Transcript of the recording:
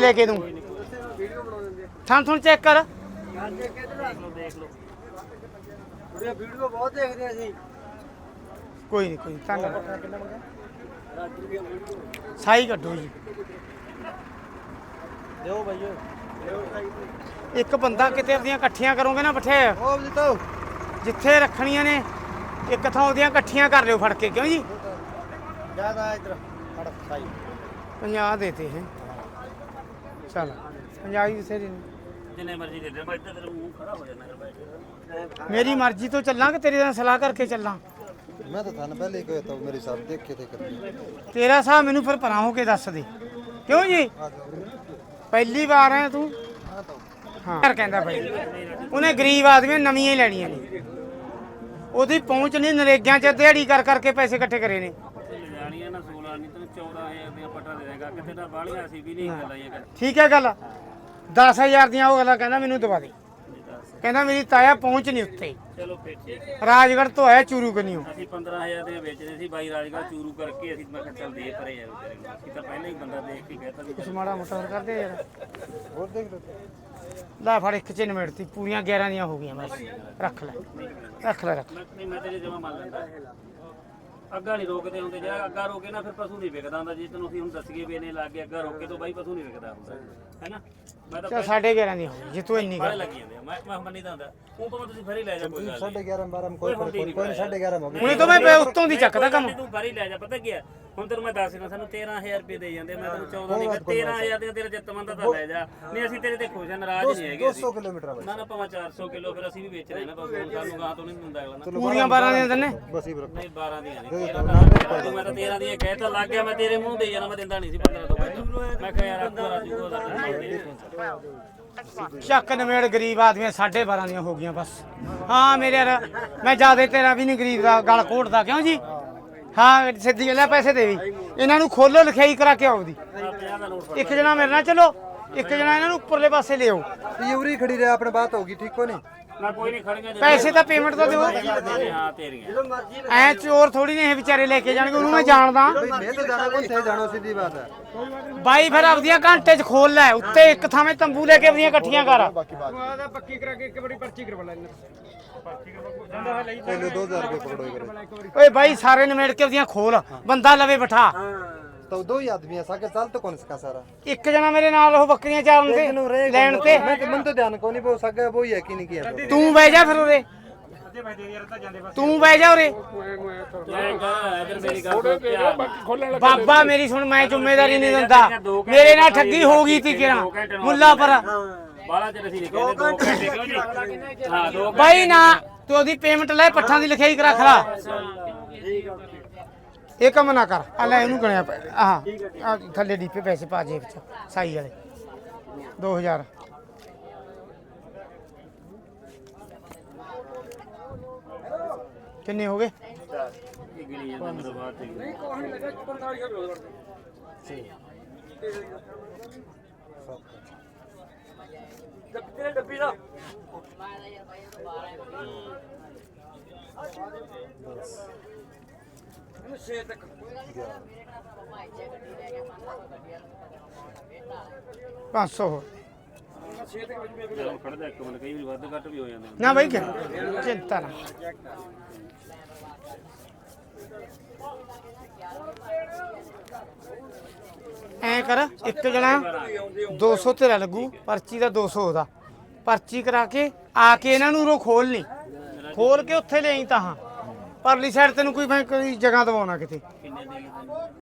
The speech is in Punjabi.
ਵੀ ਲੈ ਕੇ ਦੂੰ। ਥਾਂ ਥੁਣ ਚੈੱਕ ਕਰ। ਵੀਡੀਓ ਬਹੁਤ ਦੇਖਦੇ ਅਸੀਂ ਕੋਈ ਨਹੀਂ ਕੋਈ ਧੰਨਵਾਦ। ਸਾਈ ਕੱਢੋ ਜੀ। ਦਿਓ ਭਾਈ ਦਿਓ ਸਾਈ ਇੱਕ ਬੰਦਾ ਕਿਤੇ ਆਪਦੀਆਂ ਇਕੱਠੀਆਂ ਕਰੋਗੇ ਨਾ ਬੱਠੇ ਜਿੱਥੇ ਰੱਖਣੀਆਂ ਨੇ ਇੱਕ ਥਾਂ ਉਹਦੀਆਂ ਇਕੱਠੀਆਂ ਕਰ ਲਿਓ ਫੜ ਕੇ ਕਿਉਂ ਜੀ? ਜ਼ਿਆਦਾ ਇਧਰ ਫੜ ਸਾਈ। 50 ਦੇਤੇ ਹੈ। ਚਲ 50 ਹੀ ਬਥੇਰੇ ਨੇ ਜਿੰਨੇ ਮਰਜ਼ੀ ਦੇ ਦੇ ਮੈਂ ਇੱਧਰ ਤੇਰੇ ਮੂੰਹ ਖੜਾ ਹੋ ਜਾਣਾ ਕਰ ਬੈਠ। ਮੇਰੀ ਮਰਜ਼ੀ ਤੋਂ ਚੱਲਾਂ ਕਿ ਤੇਰੇ ਨਾਲ ਸਲਾਹ ਕਰਕੇ ਚੱਲਾਂ? ਮੈਂ ਤਾਂ ਤੁਹਾਨੂੰ ਪਹਿਲੇ ਹੀ ਕਹਿ ਤਾ ਮੇਰੀ ਸਭ ਦੇਖੇ ਤੇ ਕਰੀ ਤੇਰਾ ਹਿਸਾਬ ਮੈਨੂੰ ਫਿਰ ਪਰਾਂ ਹੋ ਕੇ ਦੱਸ ਦੇ। ਕਿਉਂ ਜੀ? ਪਹਿਲੀ ਵਾਰ ਹੈ ਤੂੰ? ਹਾਂ। ਘਰ ਕਹਿੰਦਾ ਭਾਈ। ਉਹਨੇ ਗਰੀਬ ਆਦਮੀ ਨਵੀਆਂ ਹੀ ਲੈਣੀਆਂ ਨੇ। ਉਹਦੀ ਪਹੁੰਚ ਨਹੀਂ ਨਰੇਗਿਆਂ 'ਚ ਦਿਹਾੜੀ ਕਰ ਕਰਕੇ ਪੈਸੇ ਇਕੱਠੇ ਕਰੇ ਨੇ। ਲਿਜਾਣੀਆਂ ਨਾ 16 ਨਹੀਂ ਤੈਨੂੰ 14000 ਦੀਆਂ ਪਟਾ ਦੇ ਦੇਗਾ। ਕਿਤੇ ਤਾਂ ਬਾਲੀਆਂ ਸੀ ਵੀ ਨਹੀਂ ਗੱਲਾਂ ਇਹ ਕਰ ਠੀਕ ਹੈ ਗੱਲ। 10000 ਦੀਆਂ ਉਹ ਗੱਲਾਂ ਕਹਿੰਦਾ ਮੈਨੂੰ ਦਵਾ ਦੇ। ਕਹਿੰਦਾ ਮੇਰੀ ਤਾਇਆ ਪਹੁੰਚ ਨਹੀਂ ਉੱਤੇ ਚਲੋ ਫਿਰ ਠੀਕ ਹੈ। ਰਾਜਗੜ੍ਹ ਤੋਂ ਆਇਆ ਚੂਰੂ ਕਨੀਓ ਅਸੀਂ 15000 ਦੇ ਵੇਚਦੇ ਸੀ ਬਾਈ ਰਾਜਗੜ੍ਹ ਚੂਰੂ ਕਰਕੇ ਅਸੀਂ ਮੈਂ ਕਿਹਾ ਚੱਲ ਦੇ ਪਰੇ ਯਾਰ ਤੇਰੇ ਨੂੰ ਅਸੀਂ ਤਾਂ ਪਹਿਲਾਂ ਹੀ ਬੰਦਾ ਦੇਖ ਕੇ ਕਹਿਤਾ ਵੀ ਕੁਛ ਮਾੜਾ ਮੋਟਾ ਹੋਰ ਕਰਦੇ ਯਾਰ। ਹੋਰ ਦੇਖ ਲਓ। ਲੈ ਫੜ ਇੱਕ ਚ ਨਿਮੜਤੀ ਪੂਰੀਆਂ 11 ਦੀਆਂ ਹੋ ਗਈਆਂ ਬਸ। ਰੱਖ ਲੈ। ਰੱਖ ਲੈ ਰੱਖ ਲੈ। ਮੈਂ ਨਹੀਂ ਮੈਂ ਤੇਰੇ ਜਮਾ ਮੰਨ ਲੈਂਦਾ। ਅੱਗਾ ਨਹੀਂ ਰੋਕਦੇ ਹੁੰਦੇ ਜੇ ਅੱਗਾ ਰੋਕੇ ਨਾ ਫਿਰ ਪਸ਼ੂ ਨਹੀਂ ਵਿਕਦਾ ਹੁੰਦਾ। ਜੇ ਤੈਨੂੰ ਅਸੀਂ ਹੁਣ ਦੱਸੀਏ ਵੀ ਇਹਨੇ ਲੱਗ ਗਿਆ ਅੱਗਾ ਰੋਕੇ ਤੋਂ ਬਾਈ ਪਸ਼ੂ ਨਹੀਂ ਵਿਕਦਾ ਹੁੰਦਾ ਹੈਨਾ? ਮੈਂ ਤਾਂ ਚੱਲ ਸਾਢੇ 11 ਦੀਆਂ ਹੋ ਗਈਆਂ ਜੇ ਤੂੰ ਇੰਨੀ ਕਰ ਲੱਗੀ ਜਾਂਦੇ ਆ। ਮੈਂ ਮੈਂ ਮੰਨੀਦਾ ਹੁੰਦਾ। ਉਹ ਤੋਂ ਤੁਸੀਂ ਫਰੀ ਲੈ ਜਾ ਕੋਈ ਗੱਲ ਨਹੀਂ 11:30 12 ਕੋਈ ਕੋਈ ਕੋਈ 11:30 ਹੋ ਗਈ ਹੁਣੇ ਤੋਂ ਮੈਂ ਉੱਤੋਂ ਦੀ ਚੱਕਦਾ ਕੰਮ। ਤੂੰ ਫਰੀ ਲੈ ਜਾ ਪਤਾ ਕੀ ਹੈ ਹੁਣ ਤੈਨੂੰ ਮੈਂ ਦੱਸ ਰਿਹਾ ਸਾਨੂੰ 13000 ਰੁਪਏ ਦੇ ਜਾਂਦੇ ਮੈਂ ਤੈਨੂੰ 14 ਦੀ 13000 ਦੇ ਤੇਰੇ ਜਿੱਤਮੰਦ ਤਾਂ ਲੈ ਜਾ। ਨਹੀਂ ਅਸੀਂ ਤੇਰੇ ਤੇ ਖੁਸ਼ ਹਾਂ ਨਾਰਾਜ਼ ਨਹੀਂ ਹੈਗੇ ਅਸੀਂ। 200 ਕਿਲੋਮੀਟਰ ਆ ਨਾ ਨਾ ਭਾਵੇਂ 400 ਕਿਲੋ ਫਿਰ ਅਸੀਂ ਵੀ ਵੇਚ ਰਹੇ ਨਾ ਬਸ ਸਾਨੂੰ ਗਾਹ ਤੋਂ ਨਹੀਂ ਦਿੰਦਾ ਅਗਲਾ ਨਾ। ਪੂਰੀਆਂ 12 ਦੀਆਂ ਦਿੰਨੇ ਬਸ ਹੀ ਬਰਕ ਨਹੀਂ 12 ਦੀਆਂ ਨਹੀਂ। 13 ਤੂੰ ਮੈਂ ਤਾਂ 13 ਦੀਆਂ ਕਹਿ ਤਾਂ ਲੱਗ ਗਿਆ ਮੈਂ ਤੇਰੇ ਮੂੰਹ ਦੇ ਜਾਣਾ ਮੈਂ ਦਿੰਦਾ ਨਹੀਂ ਸੀ 15 ਤੋਂ ਪਹਿਲਾਂ ਮੈਂ ਕਿਹਾ ਯਾਰ ਅੱਗੋਂ ਰਾਜੂ ਉਹਦਾ ਚੱਕ ਨਵੇੜ ਗਰੀਬ ਆਦਮੀ ਸਾਢੇ 12 ਦੀਆਂ ਹੋ ਗਈਆਂ ਬਸ। ਹਾਂ ਮੇਰੇ ਯਾਰ ਮੈਂ ਜ਼ਿਆਦਾ ਤੇਰਾ ਵੀ ਨਹੀਂ ਗਰੀਬ ਦਾ ਗਲ ਘੋਟਦਾ ਕਿਉਂ ਜੀ? ਹਾਂ ਸਿੱਧੀ ਗੱਲ ਹੈ ਪੈਸੇ ਦੇ ਵੀ। ਇਹਨਾਂ ਨੂੰ ਖੋਲੋ ਲਿਖਾਈ ਕਰਾ ਕੇ ਆਓ ਦੀ 50 ਦਾ ਨੋਟ ਇੱਕ ਜਣਾ ਮੇਰੇ ਨਾਲ ਚਲੋ ਇੱਕ ਜਣਾ ਇਹਨਾਂ ਨੂੰ ਉੱਪਰਲੇ ਪਾਸੇ ਲਿਆਓ। ਯੂਰੀ ਖੜੀ ਰਿਹਾ ਆਪਣੇ ਬਾਤ ਹੋਗੀ ਠੀਕ ਹੋ ਨਹੀਂ? ਨਾ ਕੋਈ ਨਹੀਂ ਖੜੀਆਂ ਪੈਸੇ ਤਾਂ ਪੇਮੈਂਟ ਤਾਂ ਦਿਓ। ਹਾਂ ਤੇਰੀਆਂ। ਮਰਜ਼ੀ ਐ ਚੋਰ ਥੋੜੀ ਨੇ ਇਹ ਵਿਚਾਰੇ ਲੈ ਕੇ ਜਾਣਗੇ ਉਹਨੂੰ ਮੈਂ ਜਾਣਦਾ। ਬਈ ਮੈਂ ਤਾਂ ਜਾਣਾ ਕੋਈ ਸੇ ਜਾਣੋ ਸਿੱਧੀ ਬਾਤ ਹੈ ਬਾਈ ਫਿਰ ਆਪਦੀਆਂ ਘੰਟੇ 'ਚ ਖੋਲ ਲੈ ਉੱਤੇ ਇੱਕ ਥਾਵੇਂ ਤੰਬੂ ਲੈ ਕੇ ਆਪਦੀਆਂ ਇਕੱਠੀਆਂ ਕਰ। ਪਹਿਲੇ 2000 ਰੁਪਏ ਪਕੜੋ ਕਰੇ ਓਏ ਬਾਈ ਸਾਰੇ ਨਿਮੇੜ ਕੇ ਆਪਦੀਆਂ ਖੋਲ। ਬੰਦਾ ਲਵੇ ਬਿਠਾ। ਤਾਂ ਦੋ ਹੀ ਆਦਮੀ ਆ ਸਾਕੇ ਚੱਲ ਤਾਂ ਕੌਣ ਸਕਾ ਸਾਰਾ? ਇੱਕ ਜਣਾ ਮੇਰੇ ਨਾਲ ਉਹ ਬੱਕਰੀਆਂ ਚਾਰਨ ਤੇ ਲੈਣ ਤੇ। ਮੈਂ ਤੇ ਮਨ ਤਾਂ ਧਿਆਨ ਕੋ ਨਹੀਂ ਬੋ ਸਕਾ ਉਹ ਹੀ ਹੈ ਕਿ ਨਹੀਂ ਕਿਹਾ ਤੂੰ ਬਹਿ ਜਾ ਫਿਰ ਉਰੇ। ਤੂੰ ਬਹਿ ਜਾ ਉਰੇ। ਬਾਬਾ ਮੇਰੀ ਸੁਣ ਮੈਂ ਜ਼ਿੰਮੇਵਾਰੀ ਨਹੀਂ ਦਿੰਦਾ। ਮੇਰੇ ਨਾਲ ਠੱਗੀ ਹੋ ਗਈ ਤੀ ਕਿਰਾ ਮੁੱਲਾ ਪਰ ਬਾਲਾ ਚਿਰ ਅਸੀਂ ਨਹੀਂ ਕਹਿੰਦੇ ਦੋ ਘੰਟੇ ਕਿਉਂ ਜੀ ਹਾਂ ਦੋ ਬਾਈ ਨਾ ਤੂੰ ਉਹਦੀ ਪੇਮੈਂਟ ਲੈ ਪੱਠਾਂ ਦੀ ਲਿਖਾਈ ਕਰਾ ਖਲਾ ਇਹ ਕੰਮ ਨਾ ਕਰ ਆ ਲੈ ਇਹਨੂੰ ਗਣਿਆ ਪੈ ਆਹ ਆਹ ਥੱਲੇ ਡੀਪੇ ਪੈਸੇ ਪਾ ਜੇਬ ਚ ਸਾਈ ਵਾਲੇ। 2000 ਕਿੰਨੇ ਹੋ ਗਏ? ਗਿਣੀ ਜਾਂਦਾ ਮੇਰੇ ਬਾਅਦ ਤੇ ਤੇਰੇ ਡੱਬੀ ਦਾ ਇਹਨੂੰ ਛੇ ਤੱਕ 500 ਹੋਰ ਚਲੋ ਖੜਦਾ ਇੱਕ ਮਿੰਟ ਕਈ ਵਾਰੀ ਵੱਧ ਘੱਟ ਵੀ ਹੋ ਜਾਂਦੇ ਨਾ ਬਾਈ ਕਿ ਚਿੰਤਾ ਨਾ। ਕਰ, ਇੱਕ ਜਣਾ 200 ਤੇਰਾ ਲੱਗੂ, ਪਰਚੀ ਦਾ 200 ਉਹਦਾ। ਪਰਚੀ ਕਰਾ ਕੇ, ਆ ਕੇ ਇਹਨਾਂ ਨੂੰ ਰੋ ਖੋਲ ਲਈ ਖੋਲ ਕੇ ਉੱਥੇ ਲਿਆਈ ਤਾਂ ਹਾਂ। ਪਰਲੀ ਸਾਈਡ ਤੈਨੂੰ ਕੋਈ ਮੈਂ ਕੋਈ ਜਗ੍ਹਾ ਦਵਾਉਣਾ ਕਿਤੇ।